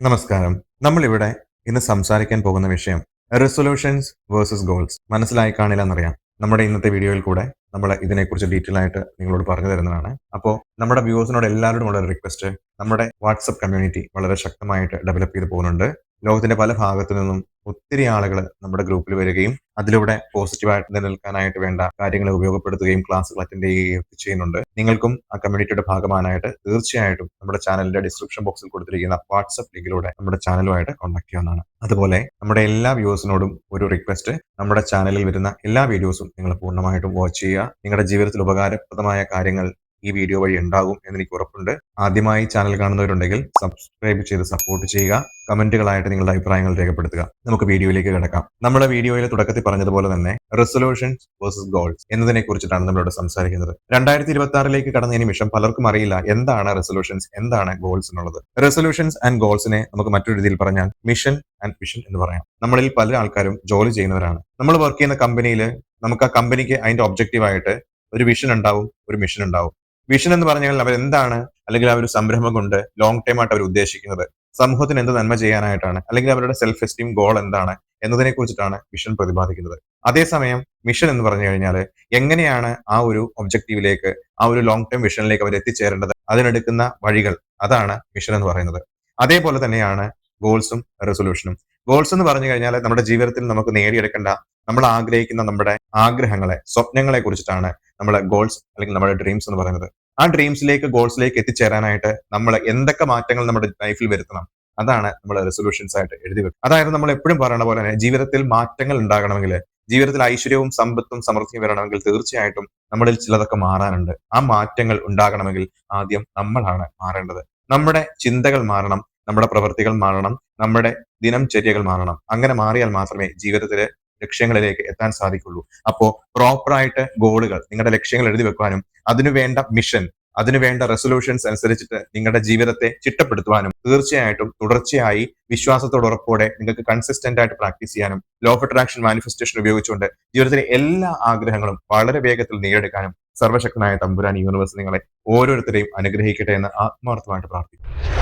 നമസ്കാരം. നമ്മളിവിടെ ഇന്ന് സംസാരിക്കാൻ പോകുന്ന വിഷയം റെസൊല്യൂഷൻസ് വേഴ്സസ് ഗോൾസ് മനസ്സിലായി കാണില്ല എന്നറിയാം. നമ്മുടെ ഇന്നത്തെ വീഡിയോയിൽ കൂടെ നമ്മൾ ഇതിനെക്കുറിച്ച് ഡീറ്റെയിൽ ആയിട്ട് നിങ്ങളോട് പറഞ്ഞു തരുന്നതാണ്. അപ്പോൾ നമ്മുടെ വ്യൂവേഴ്സിനോട് എല്ലാവരോടും ഉള്ള റിക്വസ്റ്റ് നമ്മുടെ വാട്സപ്പ് കമ്മ്യൂണിറ്റി വളരെ ശക്തമായിട്ട് ഡെവലപ്പ് ചെയ്ത് പോകുന്നുണ്ട്. ലോകത്തിന്റെ പല ഭാഗത്തു നിന്നും ഒത്തിരി ആളുകൾ നമ്മുടെ ഗ്രൂപ്പിൽ വരികയും അതിലൂടെ പോസിറ്റീവായിട്ട് നിലനിൽക്കാനായിട്ട് വേണ്ട കാര്യങ്ങളെ ഉപയോഗപ്പെടുത്തുകയും ക്ലാസ്സുകൾ അറ്റൻഡ് ചെയ്യുകയും ഒക്കെ ചെയ്യുന്നുണ്ട്. നിങ്ങൾക്കും ആ കമ്മ്യൂണിറ്റിയുടെ ഭാഗമാനായിട്ട് തീർച്ചയായിട്ടും നമ്മുടെ ചാനലിന്റെ ഡിസ്ക്രിപ്ഷൻ ബോക്സിൽ കൊടുത്തിരിക്കുന്ന വാട്സ്ആപ്പ് ലിങ്കിലൂടെ നമ്മുടെ ചാനലുമായിട്ട് കോൺടാക്ട് ചെയ്യാവുന്നതാണ്. അതുപോലെ നമ്മുടെ എല്ലാ വ്യൂവേഴ്സിനോടും ഒരു റിക്വസ്റ്റ് നമ്മുടെ ചാനലിൽ വരുന്ന എല്ലാ വീഡിയോസും നിങ്ങൾ പൂർണമായിട്ടും വാച്ച് ചെയ്യുക. നിങ്ങളുടെ ജീവിതത്തിൽ ഉപകാരപ്രദമായ കാര്യങ്ങൾ ഈ വീഡിയോ വഴി ഉണ്ടാകും എന്ന് എനിക്ക് ഉറപ്പുണ്ട്. ആദ്യമായി ചാനൽ കാണുന്നവരുണ്ടെങ്കിൽ സബ്സ്ക്രൈബ് ചെയ്ത് സപ്പോർട്ട് ചെയ്യുക. കമന്റുകളായിട്ട് നിങ്ങളുടെ അഭിപ്രായങ്ങൾ രേഖപ്പെടുത്തുക. നമുക്ക് വീഡിയോയിലേക്ക് കിടക്കാം. നമ്മുടെ വീഡിയോയിലെ തുടക്കത്തിൽ പറഞ്ഞതുപോലെ തന്നെ റെസൊല്യൂഷൻസ് വേഴ്സസ് ഗോൾസ് എന്നതിനെ കുറിച്ചിട്ടാണ് നമ്മളോട് സംസാരിക്കുന്നത്. രണ്ടായിരത്തി ഇരുപത്തി ആറിലേക്ക് കടന്ന നിമിഷം പലർക്കും അറിയില്ല എന്താണ് റെസൊല്യൂഷൻസ് എന്താണ് ഗോൾസ് എന്നുള്ളത്. റെസൊല്യൂഷൻസ് ആൻഡ് ഗോൾസിനെ നമുക്ക് മറ്റൊരു രീതിയിൽ പറഞ്ഞാൽ മിഷൻ ആൻഡ് വിഷൻ എന്ന് പറയാം. നമ്മളിൽ പല ആൾക്കാരും ജോലി ചെയ്യുന്നവരാണ്. നമ്മൾ വർക്ക് ചെയ്യുന്ന കമ്പനിയിൽ നമുക്ക് ആ കമ്പനിക്ക് അതിന്റെ ഒബ്ജക്റ്റീവായിട്ട് ഒരു വിഷൻ ഉണ്ടാവും ഒരു മിഷൻ ഉണ്ടാവും. വിഷൻ എന്ന് പറഞ്ഞാൽ അവർ എന്താണ് അല്ലെങ്കിൽ ആ ഒരു സംരംഭം കൊണ്ട് ലോങ് ടൈം ആയിട്ട് അവർ ഉദ്ദേശിക്കുന്നത്? സമൂഹത്തിന് എന്ത് നന്മ ചെയ്യാനായിട്ടാണ്? അല്ലെങ്കിൽ അവരുടെ സെൽഫ് എസ്റ്റീം ഗോൾ എന്താണ്? എന്നതിനെ കുറിച്ചിട്ടാണ് വിഷൻ പ്രതിപാദിക്കുന്നത്. അതേസമയം മിഷൻ എന്ന് പറഞ്ഞു കഴിഞ്ഞാൽ എങ്ങനെയാണ് ആ ഒരു ഒബ്ജക്റ്റീവിലേക്ക് ആ ഒരു ലോങ് ടൈം വിഷനിലേക്ക് അവർ എത്തിച്ചേരേണ്ടത്? അതിനെടുക്കുന്ന വഴികൾ അതാണ് മിഷൻ എന്ന് പറയുന്നത്. അതേപോലെ തന്നെയാണ് ഗോൾസും റെസൊല്യൂഷനും ഗോൾസ് എന്ന് പറഞ്ഞു കഴിഞ്ഞാൽ നമ്മുടെ ജീവിതത്തിൽ നമുക്ക് നേടിയെടുക്കേണ്ട നമ്മൾ ആഗ്രഹിക്കുന്ന നമ്മുടെ ആഗ്രഹങ്ങളെ സ്വപ്നങ്ങളെ കുറിച്ചിട്ടാണ് നമ്മളെ ഗോൾസ് അല്ലെങ്കിൽ നമ്മുടെ ഡ്രീംസ് എന്ന് പറയുന്നത്. ആ ഡ്രീംസിലേക്ക് ഗോൾസിലേക്ക് എത്തിച്ചേരാനായിട്ട് നമ്മൾ എന്തൊക്കെ മാറ്റങ്ങൾ നമ്മുടെ ലൈഫിൽ വരുത്തണം അതാണ് നമ്മൾ റെസൊല്യൂഷൻസ് ആയിട്ട് എഴുതി വെക്കുക അതായത് നമ്മൾ എപ്പോഴും പറയുന്ന പോലെ തന്നെ ജീവിതത്തിൽ മാറ്റങ്ങൾ ഉണ്ടാകണമെങ്കിൽ ജീവിതത്തിൽ ഐശ്വര്യവും സമ്പത്തും സമൃദ്ധിയും വരണമെങ്കിൽ തീർച്ചയായിട്ടും നമ്മളിൽ ചിലതൊക്കെ മാറാനുണ്ട്. ആ മാറ്റങ്ങൾ ഉണ്ടാകണമെങ്കിൽ ആദ്യം നമ്മളാണ് മാറേണ്ടത്. നമ്മുടെ ചിന്തകൾ മാറണം. നമ്മുടെ പ്രവൃത്തികൾ മാറണം നമ്മുടെ ദിനംചര്യകൾ മാറണം. അങ്ങനെ മാറിയാൽ മാത്രമേ ജീവിതത്തിലെ ലക്ഷ്യങ്ങളിലേക്ക് എത്താൻ സാധിക്കുള്ളൂ. അപ്പോ പ്രോപ്പറായിട്ട് ഗോളുകൾ നിങ്ങളുടെ ലക്ഷ്യങ്ങൾ എഴുതി വെക്കാനും അതിനുവേണ്ട മിഷൻ അതിനുവേണ്ട റെസൊല്യൂഷൻസ് അനുസരിച്ചിട്ട് നിങ്ങളുടെ ജീവിതത്തെ ചിട്ടപ്പെടുത്തുവാനും തീർച്ചയായിട്ടും തുടർച്ചയായി വിശ്വാസത്തോടുറപ്പോടെ നിങ്ങൾക്ക് കൺസിസ്റ്റന്റ് ആയിട്ട് പ്രാക്ടീസ് ചെയ്യാനും ലോ ഓഫ് അട്രാക്ഷൻ മാനിഫെസ്റ്റേഷൻ ഉപയോഗിച്ചുകൊണ്ട് ജീവിതത്തിലെ എല്ലാ ആഗ്രഹങ്ങളും വളരെ വേഗത്തിൽ നേടിയെടുക്കാനും സർവശക്തനായ തമ്പുരാൻ യൂണിവേഴ്സ് നിങ്ങളെ ഓരോരുത്തരെയും അനുഗ്രഹിക്കട്ടെ എന്ന് ആത്മാർത്ഥമായിട്ട് പ്രാർത്ഥിക്കുന്നു.